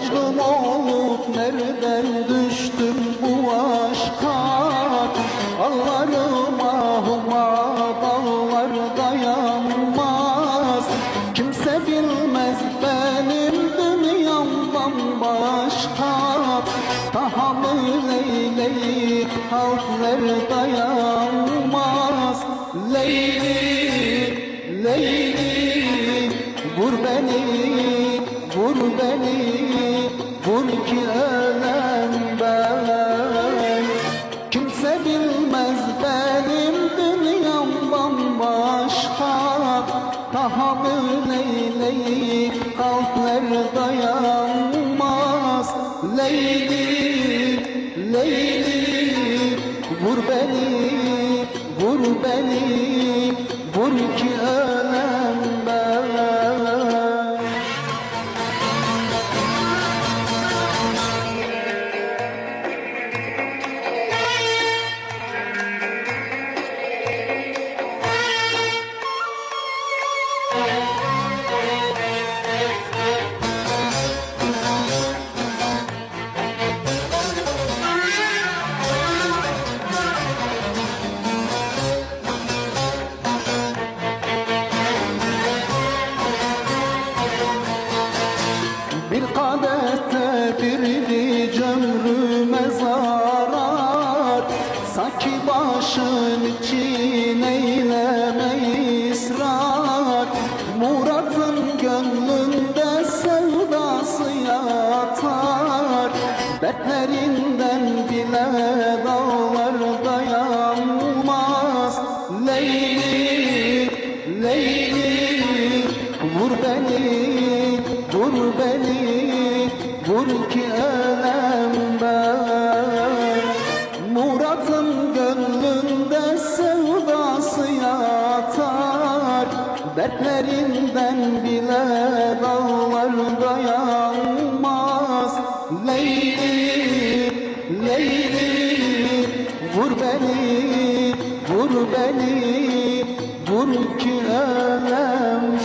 Mecnun olup nereden düştüm bu aşka? Ağlarım ahıma dağlar dayanmaz. Kimse bilmez benim dünyamdan başka Tahammül eyleyip kalpler dayanmaz? Leyli, Leyli Vur beni, vur beni Vur ki ölem ben. Kimse bilmez benim dünyam bambaşka. Tahammül eyleyip kalpler dayanmaz. Leyli, Leyli Vur beni, vur beni Vur ki ölem Birini cömrüme zarar Sanki başın için eyleme ısrar Murat'ın gönlünde sevdası yatar. Dertlerinden bile dağlar dayanmaz. Leyli, Leyli Vur beni, vur beni, vur ki ölem Dertlerinden bile dağlar dayanmaz. Leyli, Leyli Vur beni, vur beni, vur ki ölem